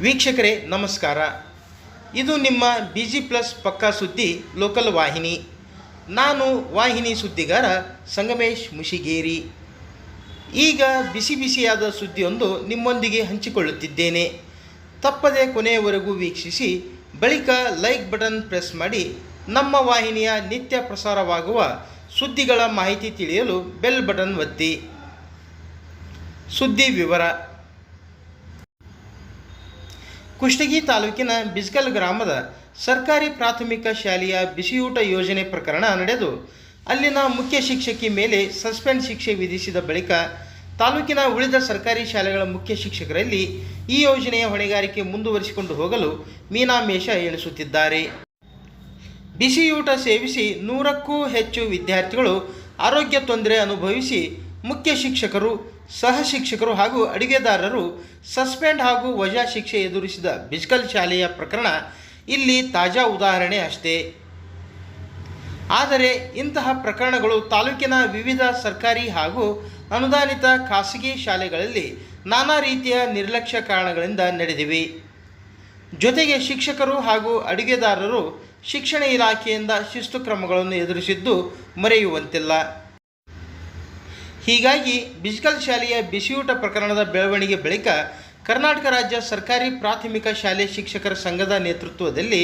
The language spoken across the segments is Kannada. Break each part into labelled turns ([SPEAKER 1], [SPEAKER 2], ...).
[SPEAKER 1] ವೀಕ್ಷಕರೇ, ನಮಸ್ಕಾರ. ಇದು ನಿಮ್ಮ ಬಿ ಜಿ ಪ್ಲಸ್ ಪಕ್ಕಾ ಸುದ್ದಿ ಲೋಕಲ್ ವಾಹಿನಿ. ನಾನು ವಾಹಿನಿ ಸುದ್ದಿಗಾರ ಸಂಗಮೇಶ್ ಮುಷಿಗೇರಿ. ಈಗ ಬಿಸಿ ಬಿಸಿಯಾದ ಸುದ್ದಿಯೊಂದು ನಿಮ್ಮೊಂದಿಗೆ ಹಂಚಿಕೊಳ್ಳುತ್ತಿದ್ದೇನೆ. ತಪ್ಪದೆ ಕೊನೆಯವರೆಗೂ ವೀಕ್ಷಿಸಿ, ಬಳಿಕ ಲೈಕ್ ಬಟನ್ ಪ್ರೆಸ್ ಮಾಡಿ, ನಮ್ಮ ವಾಹಿನಿಯ ನಿತ್ಯ ಪ್ರಸಾರವಾಗುವ ಸುದ್ದಿಗಳ ಮಾಹಿತಿ ತಿಳಿಯಲು ಬೆಲ್ ಬಟನ್ ಒತ್ತಿ. ಸುದ್ದಿ ವಿವರ. ಕುಷ್ಟಗಿ ತಾಲೂಕಿನ ಬಿಜ್ಗಲ್ ಗ್ರಾಮದ ಸರ್ಕಾರಿ ಪ್ರಾಥಮಿಕ ಶಾಲೆಯ ಬಿಸಿಯೂಟ ಯೋಜನೆ ಪ್ರಕರಣ ನಡೆದು, ಅಲ್ಲಿನ ಮುಖ್ಯ ಶಿಕ್ಷಕಿ ಮೇಲೆ ಸಸ್ಪೆಂಡ್ ಶಿಕ್ಷೆ ವಿಧಿಸಿದ ಬಳಿಕ ತಾಲೂಕಿನ ಉಳಿದ ಸರ್ಕಾರಿ ಶಾಲೆಗಳ ಮುಖ್ಯ ಶಿಕ್ಷಕರಲ್ಲಿ ಈ ಯೋಜನೆಯ ಹೊಣೆಗಾರಿಕೆ ಮುಂದುವರಿಸಿಕೊಂಡು ಹೋಗಲು ಮೀನಾಮೇಷ ಎಣಿಸುತ್ತಿದ್ದಾರೆ ಬಿಸಿಯೂಟ ಸೇವಿಸಿ ನೂರಕ್ಕೂ ಹೆಚ್ಚು ವಿದ್ಯಾರ್ಥಿಗಳು ಆರೋಗ್ಯ ತೊಂದರೆ ಅನುಭವಿಸಿ ಮುಖ್ಯ ಶಿಕ್ಷಕರು ಸಹ ಶಿಕ್ಷಕರು ಹಾಗೂ ಅಡುಗೆದಾರರು ಸಸ್ಪೆಂಡ್ ಹಾಗೂ ವಜಾ ಶಿಕ್ಷೆ ಎದುರಿಸಿದ ಬಿಜ್ಕಲ್ ಶಾಲೆಯ ಪ್ರಕರಣ ಇಲ್ಲಿ ತಾಜಾ ಉದಾಹರಣೆ ಅಷ್ಟೇ. ಆದರೆ ಇಂತಹ ಪ್ರಕರಣಗಳು ತಾಲೂಕಿನ ವಿವಿಧ ಸರ್ಕಾರಿ ಹಾಗೂ ಅನುದಾನಿತ ಖಾಸಗಿ ಶಾಲೆಗಳಲ್ಲಿ ನಾನಾ ರೀತಿಯ ನಿರ್ಲಕ್ಷ್ಯ ಕಾರಣಗಳಿಂದ ನಡೆದಿವೆ. ಜೊತೆಗೆ ಶಿಕ್ಷಕರು ಹಾಗೂ ಅಡುಗೆದಾರರು ಶಿಕ್ಷಣ ಇಲಾಖೆಯಿಂದ ಶಿಸ್ತು ಕ್ರಮಗಳನ್ನು ಎದುರಿಸಿದ್ದು ಮರೆಯುವಂತಿಲ್ಲ. ಹೀಗಾಗಿ ಬಿಜ್ಕಲ್ ಶಾಲೆಯ ಬಿಸಿಯೂಟ ಪ್ರಕರಣದ ಬೆಳವಣಿಗೆ ಬಳಿಕ ಕರ್ನಾಟಕ ರಾಜ್ಯ ಸರ್ಕಾರಿ ಪ್ರಾಥಮಿಕ ಶಾಲೆ ಶಿಕ್ಷಕರ ಸಂಘದ ನೇತೃತ್ವದಲ್ಲಿ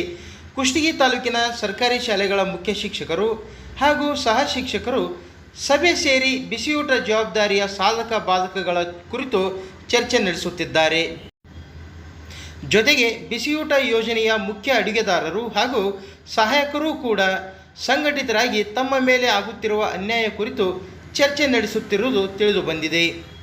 [SPEAKER 1] ಕುಷ್ಟಗಿ ತಾಲೂಕಿನ ಸರ್ಕಾರಿ ಶಾಲೆಗಳ ಮುಖ್ಯ ಶಿಕ್ಷಕರು ಹಾಗೂ ಸಹ ಶಿಕ್ಷಕರು ಸಭೆ ಸೇರಿ ಬಿಸಿಯೂಟ ಜವಾಬ್ದಾರಿಯ ಸಾಧಕ ಬಾಧಕಗಳ ಕುರಿತು ಚರ್ಚೆ ನಡೆಸುತ್ತಿದ್ದಾರೆ. ಜೊತೆಗೆ ಬಿಸಿಯೂಟ ಯೋಜನೆಯ ಮುಖ್ಯ ಅಡುಗೆದಾರರು ಹಾಗೂ ಸಹಾಯಕರೂ ಕೂಡ ಸಂಘಟಿತರಾಗಿ ತಮ್ಮ ಮೇಲೆ ಆಗುತ್ತಿರುವ ಅನ್ಯಾಯ ಕುರಿತು ಚರ್ಚೆ ನಡೆಸುತ್ತಿರುವುದು ತಿಳಿದು ಬಂದಿದೆ.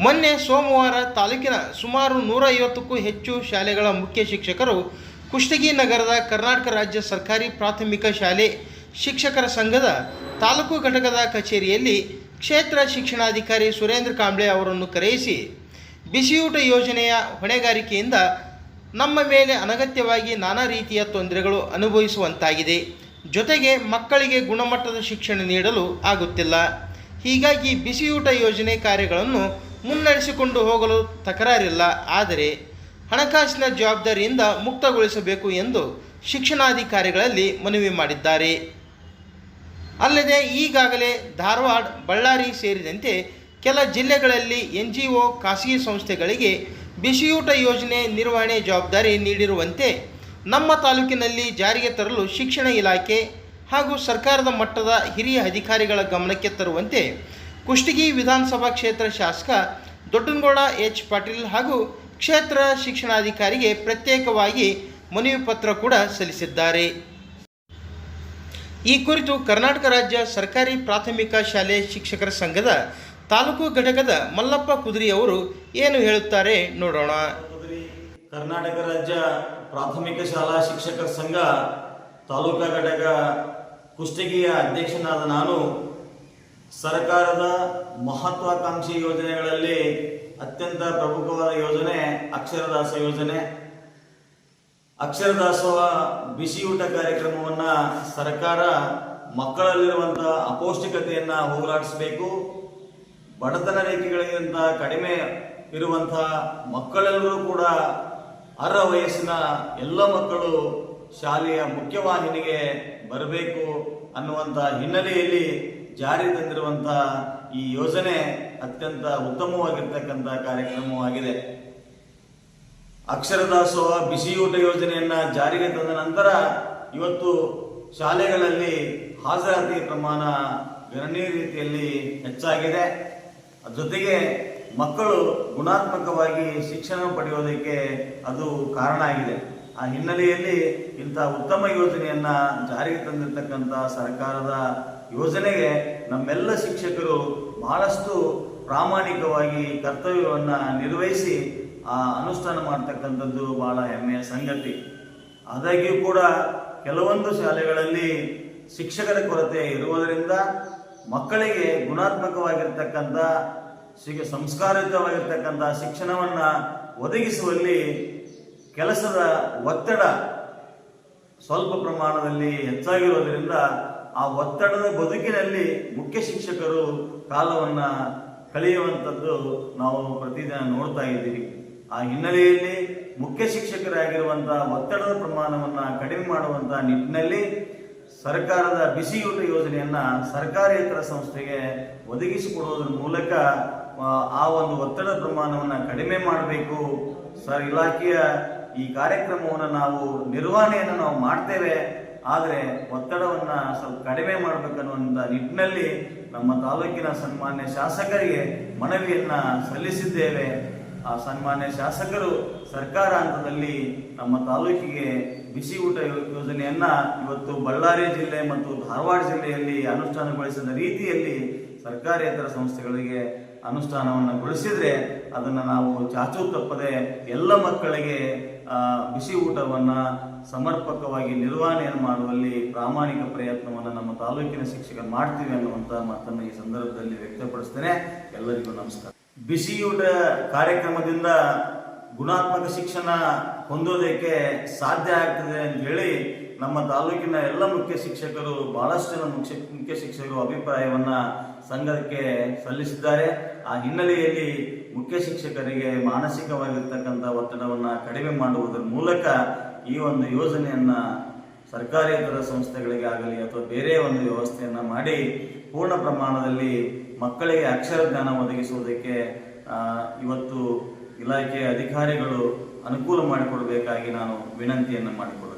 [SPEAKER 1] ಮೊನ್ನೆ ಸೋಮವಾರ ತಾಲೂಕಿನ ಸುಮಾರು ನೂರ ಐವತ್ತಕ್ಕೂ ಹೆಚ್ಚು ಶಾಲೆಗಳ ಮುಖ್ಯ ಶಿಕ್ಷಕರು ಕುಷ್ಟಗಿ ನಗರದ ಕರ್ನಾಟಕ ರಾಜ್ಯ ಸರ್ಕಾರಿ ಪ್ರಾಥಮಿಕ ಶಾಲೆ ಶಿಕ್ಷಕರ ಸಂಘದ ತಾಲೂಕು ಘಟಕದ ಕಚೇರಿಯಲ್ಲಿ ಕ್ಷೇತ್ರ ಶಿಕ್ಷಣಾಧಿಕಾರಿ ಸುರೇಂದ್ರ ಕಾಂಬ್ಳೆ ಅವರನ್ನು ಕರೆಯಿಸಿ, ಬಿಸಿಯೂಟ ಯೋಜನೆಯ ಹೊಣೆಗಾರಿಕೆಯಿಂದ ನಮ್ಮ ಮೇಲೆ ಅನಗತ್ಯವಾಗಿ ನಾನಾ ರೀತಿಯ ತೊಂದರೆಗಳು ಅನುಭವಿಸುವಂತಾಗಿದೆ. ಜೊತೆಗೆ ಮಕ್ಕಳಿಗೆ ಗುಣಮಟ್ಟದ ಶಿಕ್ಷಣ ನೀಡಲು ಆಗುತ್ತಿಲ್ಲ. ಹೀಗಾಗಿ ಬಿಸಿಯೂಟ ಯೋಜನೆ ಕಾರ್ಯಗಳನ್ನು ಮುನ್ನಡೆಸಿಕೊಂಡು ಹೋಗಲು ತಕರಾರಿಲ್ಲ. ಆದರೆ ಹಣಕಾಸಿನ ಜವಾಬ್ದಾರಿಯಿಂದ ಮುಕ್ತಗೊಳಿಸಬೇಕು ಎಂದು ಶಿಕ್ಷಣಾಧಿಕಾರಿಗಳಲ್ಲಿ ಮನವಿ ಮಾಡಿದ್ದಾರೆ. ಅಲ್ಲದೆ ಈಗಾಗಲೇ ಧಾರವಾಡ, ಬಳ್ಳಾರಿ ಸೇರಿದಂತೆ ಕೆಲ ಜಿಲ್ಲೆಗಳಲ್ಲಿ ಎನ್ ಜಿ ಒ ಖಾಸಗಿ ಸಂಸ್ಥೆಗಳಿಗೆ ಬಿಸಿಯೂಟ ಯೋಜನೆ ನಿರ್ವಹಣೆ ಜವಾಬ್ದಾರಿ ನೀಡಿರುವಂತೆ ನಮ್ಮ ತಾಲೂಕಿನಲ್ಲಿ ಜಾರಿಗೆ ತರಲು ಶಿಕ್ಷಣ ಇಲಾಖೆ ಹಾಗೂ ಸರ್ಕಾರದ ಮಟ್ಟದ ಹಿರಿಯ ಅಧಿಕಾರಿಗಳ ಗಮನಕ್ಕೆ ತರುವಂತೆ ಕುಷ್ಟಗಿ ವಿಧಾನಸಭಾ ಕ್ಷೇತ್ರ ಶಾಸಕ ದೊಡ್ಡನಗೌಡ ಎಚ್ ಪಾಟೀಲ್ ಹಾಗೂ ಕ್ಷೇತ್ರ ಶಿಕ್ಷಣಾಧಿಕಾರಿಗೆ ಪ್ರತ್ಯೇಕವಾಗಿ ಮನವಿ ಪತ್ರ ಕೂಡ ಸಲ್ಲಿಸಿದ್ದಾರೆ. ಈ ಕುರಿತು ಕರ್ನಾಟಕ ರಾಜ್ಯ ಸರ್ಕಾರಿ ಪ್ರಾಥಮಿಕ ಶಾಲೆ ಶಿಕ್ಷಕರ ಸಂಘದ ತಾಲೂಕು ಘಟಕದ ಮಲ್ಲಪ್ಪ ಕುದುರಿ ಅವರು ಏನು ಹೇಳುತ್ತಾರೆ ನೋಡೋಣ.
[SPEAKER 2] ಕರ್ನಾಟಕ ರಾಜ್ಯ ಪ್ರಾಥಮಿಕ ಶಾಲಾ ಶಿಕ್ಷಕರ ಸಂಘ ತಾಲೂಕಾ ಘಟಕ ಕುಷ್ಟಗಿಯ ಅಧ್ಯಕ್ಷನಾದ ನಾನು ಸರ್ಕಾರದ ಮಹತ್ವಾಕಾಂಕ್ಷಿ ಯೋಜನೆಗಳಲ್ಲಿ ಅತ್ಯಂತ ಪ್ರಮುಖವಾದ ಯೋಜನೆ ಅಕ್ಷರದಾಸ ಯೋಜನೆ. ಅಕ್ಷರದಾಸೋಹ ಬಿಸಿಯೂಟ ಕಾರ್ಯಕ್ರಮವನ್ನು ಸರ್ಕಾರ ಮಕ್ಕಳಲ್ಲಿರುವಂಥ ಅಪೌಷ್ಟಿಕತೆಯನ್ನು ಹೋಗಲಾಡಿಸಬೇಕು. ಬಡತನ ರೇಖೆಗಳಿಗಿಂತ ಕಡಿಮೆ ಇರುವಂತಹ ಮಕ್ಕಳೆಲ್ಲರೂ ಕೂಡ ಅರ್ಹ ವಯಸ್ಸಿನ ಎಲ್ಲ ಮಕ್ಕಳು ಶಾಲೆಯ ಮುಖ್ಯವಾಹಿನಿಗೆ ಬರಬೇಕು ಅನ್ನುವಂಥ ಹಿನ್ನೆಲೆಯಲ್ಲಿ ಜಾರಿ ತಂದಿರುವಂತಹ ಈ ಯೋಜನೆ ಅತ್ಯಂತ ಉತ್ತಮವಾಗಿರ್ತಕ್ಕಂಥ ಕಾರ್ಯಕ್ರಮವಾಗಿದೆ. ಅಕ್ಷರದಾಸೋಹ ಬಿಸಿಯೂಟ ಯೋಜನೆಯನ್ನ ಜಾರಿಗೆ ತಂದ ನಂತರ ಇವತ್ತು ಶಾಲೆಗಳಲ್ಲಿ ಹಾಜರಾತಿ ಪ್ರಮಾಣ ಗಣನೀಯ ರೀತಿಯಲ್ಲಿ ಹೆಚ್ಚಾಗಿದೆ. ಜೊತೆಗೆ ಮಕ್ಕಳು ಗುಣಾತ್ಮಕವಾಗಿ ಶಿಕ್ಷಣ ಪಡೆಯೋದಕ್ಕೆ ಅದು ಕಾರಣ ಆಗಿದೆ. ಆ ಹಿನ್ನೆಲೆಯಲ್ಲಿ ಇಂಥ ಉತ್ತಮ ಯೋಜನೆಯನ್ನ ಜಾರಿಗೆ ತಂದಿರತಕ್ಕಂಥ ಸರ್ಕಾರದ ಯೋಜನೆಗೆ ನಮ್ಮೆಲ್ಲ ಶಿಕ್ಷಕರು ಬಹಳಷ್ಟು ಪ್ರಾಮಾಣಿಕವಾಗಿ ಕರ್ತವ್ಯವನ್ನು ನಿರ್ವಹಿಸಿ ಆ ಅನುಷ್ಠಾನ ಮಾಡ್ತಕ್ಕಂಥದ್ದು ಬಹಳ ಹೆಮ್ಮೆಯ ಸಂಗತಿ. ಆದಾಗ್ಯೂ ಕೂಡ ಕೆಲವೊಂದು ಶಾಲೆಗಳಲ್ಲಿ ಶಿಕ್ಷಕರ ಕೊರತೆ ಇರುವುದರಿಂದ ಮಕ್ಕಳಿಗೆ ಗುಣಾತ್ಮಕವಾಗಿರ್ತಕ್ಕಂಥ ಶಿಕ್ಷ ಸಂಸ್ಕಾರಯುತವಾಗಿರ್ತಕ್ಕಂಥ ಶಿಕ್ಷಣವನ್ನು ಒದಗಿಸುವಲ್ಲಿ ಕೆಲಸದ ಒತ್ತಡ ಸ್ವಲ್ಪ ಪ್ರಮಾಣದಲ್ಲಿ ಹೆಚ್ಚಾಗಿರೋದ್ರಿಂದ ಆ ಒತ್ತಡದ ಬದುಕಿನಲ್ಲಿ ಮುಖ್ಯ ಶಿಕ್ಷಕರು ಕಾಲವನ್ನು ಕಳೆಯುವಂಥದ್ದು ನಾವು ಪ್ರತಿದಿನ ನೋಡ್ತಾ ಇದ್ದೀವಿ. ಆ ಹಿನ್ನೆಲೆಯಲ್ಲಿ ಮುಖ್ಯ ಶಿಕ್ಷಕರಾಗಿರುವಂಥ ಒತ್ತಡದ ಪ್ರಮಾಣವನ್ನು ಕಡಿಮೆ ಮಾಡುವಂಥ ನಿಟ್ಟಿನಲ್ಲಿ ಸರ್ಕಾರದ ಬಿಸಿಯೂಟ ಯೋಜನೆಯನ್ನ ಸರ್ಕಾರೇತರ ಸಂಸ್ಥೆಗೆ ಒದಗಿಸಿಕೊಡುವುದರ ಮೂಲಕ ಆ, ಒಂದು ಒತ್ತಡ ಪ್ರಮಾಣವನ್ನು ಕಡಿಮೆ ಮಾಡಬೇಕು. ಸರ್ ಇಲಾಖೆಯ ಈ ಕಾರ್ಯಕ್ರಮವನ್ನು ನಾವು ನಿರ್ವಹಣೆಯನ್ನು ನಾವು ಮಾಡ್ತೇವೆ. ಆದರೆ ಒತ್ತಡವನ್ನು ಸ್ವಲ್ಪ ಕಡಿಮೆ ಮಾಡಬೇಕನ್ನುವಂಥ ನಿಟ್ಟಿನಲ್ಲಿ ನಮ್ಮ ತಾಲೂಕಿನ ಸನ್ಮಾನ್ಯ ಶಾಸಕರಿಗೆ ಮನವಿಯನ್ನು ಸಲ್ಲಿಸಿದ್ದೇವೆ. ಆ ಸನ್ಮಾನ್ಯ ಶಾಸಕರು ಸರ್ಕಾರ ಹಂತದಲ್ಲಿ ನಮ್ಮ ತಾಲೂಕಿಗೆ ಬಿಸಿ ಊಟ ಯೋಜನೆಯನ್ನ ಇವತ್ತು ಬಳ್ಳಾರಿ ಜಿಲ್ಲೆ ಮತ್ತು ಧಾರವಾಡ ಜಿಲ್ಲೆಯಲ್ಲಿ ಅನುಷ್ಠಾನಗೊಳಿಸಿದ ರೀತಿಯಲ್ಲಿ ಸರ್ಕಾರೇತರ ಸಂಸ್ಥೆಗಳಿಗೆ ಅನುಷ್ಠಾನವನ್ನು ಗೊಳಿಸಿದ್ರೆ ಅದನ್ನು ನಾವು ಚಾಚೂ ತಪ್ಪದೆ ಎಲ್ಲ ಮಕ್ಕಳಿಗೆ ಬಿಸಿ ಊಟವನ್ನ ಸಮರ್ಪಕವಾಗಿ ನಿರ್ವಹಣೆಯನ್ನು ಮಾಡುವಲ್ಲಿ ಪ್ರಾಮಾಣಿಕ ಪ್ರಯತ್ನವನ್ನು ನಮ್ಮ ತಾಲೂಕಿನ ಶಿಕ್ಷಕರು ಮಾಡ್ತೀವಿ ಅನ್ನುವಂಥ ಮಾತನ್ನು ಈ ಸಂದರ್ಭದಲ್ಲಿ ವ್ಯಕ್ತಪಡಿಸ್ತೇನೆ. ಎಲ್ಲರಿಗೂ ನಮಸ್ಕಾರ. ಬಿಸಿಯೂಟ ಕಾರ್ಯಕ್ರಮದಿಂದ ಗುಣಾತ್ಮಕ ಶಿಕ್ಷಣ ಹೊಂದೋದಕ್ಕೆ ಸಾಧ್ಯ ಆಗ್ತದೆ ಅಂತ ಹೇಳಿ ನಮ್ಮ ತಾಲೂಕಿನ ಎಲ್ಲ ಮುಖ್ಯ ಶಿಕ್ಷಕರು, ಬಹಳಷ್ಟು ಜನ ಮುಖ್ಯ ಮುಖ್ಯ ಶಿಕ್ಷಕರು ಅಭಿಪ್ರಾಯವನ್ನ ಸಂಘಕ್ಕೆ ಸಲ್ಲಿಸಿದ್ದಾರೆ. ಆ ಹಿನ್ನೆಲೆಯಲ್ಲಿ ಮುಖ್ಯ ಶಿಕ್ಷಕರಿಗೆ ಮಾನಸಿಕವಾಗಿರ್ತಕ್ಕಂಥ ಒತ್ತಡವನ್ನು ಕಡಿಮೆ ಮಾಡುವುದರ ಮೂಲಕ ಈ ಒಂದು ಯೋಜನೆಯನ್ನ ಸರ್ಕಾರೇತರ ಸಂಸ್ಥೆಗಳಿಗೆ ಆಗಲಿ ಅಥವಾ ಬೇರೆ ಒಂದು ವ್ಯವಸ್ಥೆಯನ್ನ ಮಾಡಿ ಪೂರ್ಣ ಪ್ರಮಾಣದಲ್ಲಿ ಮಕ್ಕಳಿಗೆ ಅಕ್ಷರ ಜ್ಞಾನ ಒದಗಿಸುವುದಕ್ಕೆ ಇವತ್ತು ಇಲಾಖೆಯ ಅಧಿಕಾರಿಗಳು ಅನುಕೂಲ ಮಾಡಿಕೊಡಬೇಕಾಗಿ ನಾನು ವಿನಂತಿಯನ್ನು ಮಾಡಿಕೊಡ್ತೇನೆ.